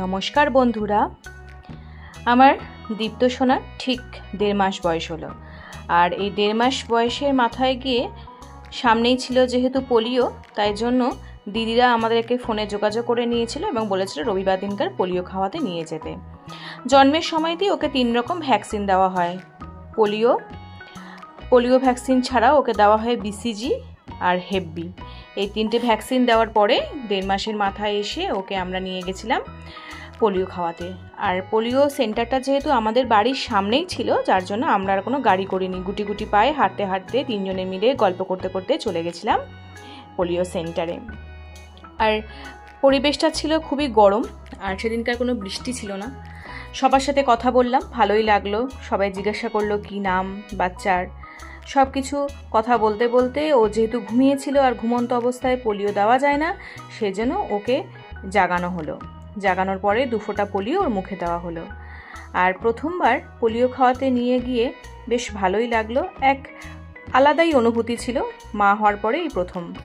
নমস্কার বন্ধুরা। আমার দীপ্ত সোনার ঠিক দেড় মাস বয়স হলো। আর এই দেড় মাস বয়সের মাথায় গিয়ে সামনেই ছিল যেহেতু পোলিও, তাই জন্য দিদিরা আমাদেরকে ফোনে যোগাযোগ করে নিয়েছিল এবং বলেছিল রবিবার দিনকার পোলিও খাওয়াতে নিয়ে যেতে। জন্মের সময়তেই ওকে তিন রকম ভ্যাকসিন দেওয়া হয়। পোলিও পোলিও ভ্যাকসিন ছাড়াও ওকে দেওয়া হয় বিসিজি আর হেব্বি এই তিনটে ভ্যাকসিন দেওয়ার পরে দেড় মাসের মাথায় এসে ওকে আমরা নিয়ে গেছিলাম পোলিও খাওয়াতে। আর পোলিও সেন্টারটা যেহেতু আমাদের বাড়ির সামনেই ছিল, যার জন্য আমরা আর কোনো গাড়ি করিনি। গুটি গুটি পায়ে হাঁটতে হাঁটতে তিনজনে মিলে গল্প করতে করতে চলে গেছিলাম পোলিও সেন্টারে। আর পরিবেশটা ছিল খুবই গরম, আর সেদিনকার কোনো বৃষ্টি ছিল না। সবার সাথে কথা বললাম, ভালোই লাগল। সবাই জিজ্ঞাসা করল, কি নাম বাচ্চার? সব কিছু কথা বলতে বলতে ও যেহেতু ঘুমিয়েছিল আর ঘুমন্ত অবস্থায় পোলিও দেওয়া যায় না, সেজন্য ওকে জাগানো হলো। জাগানোর পরে দুফোঁটা পোলিও ওর মুখে দেওয়া হলো। আর প্রথমবার পোলিও খাওয়াতে নিয়ে গিয়ে বেশ ভালোই লাগল। এক আলাদাই অনুভূতি ছিল মা হওয়ার পরেই প্রথম।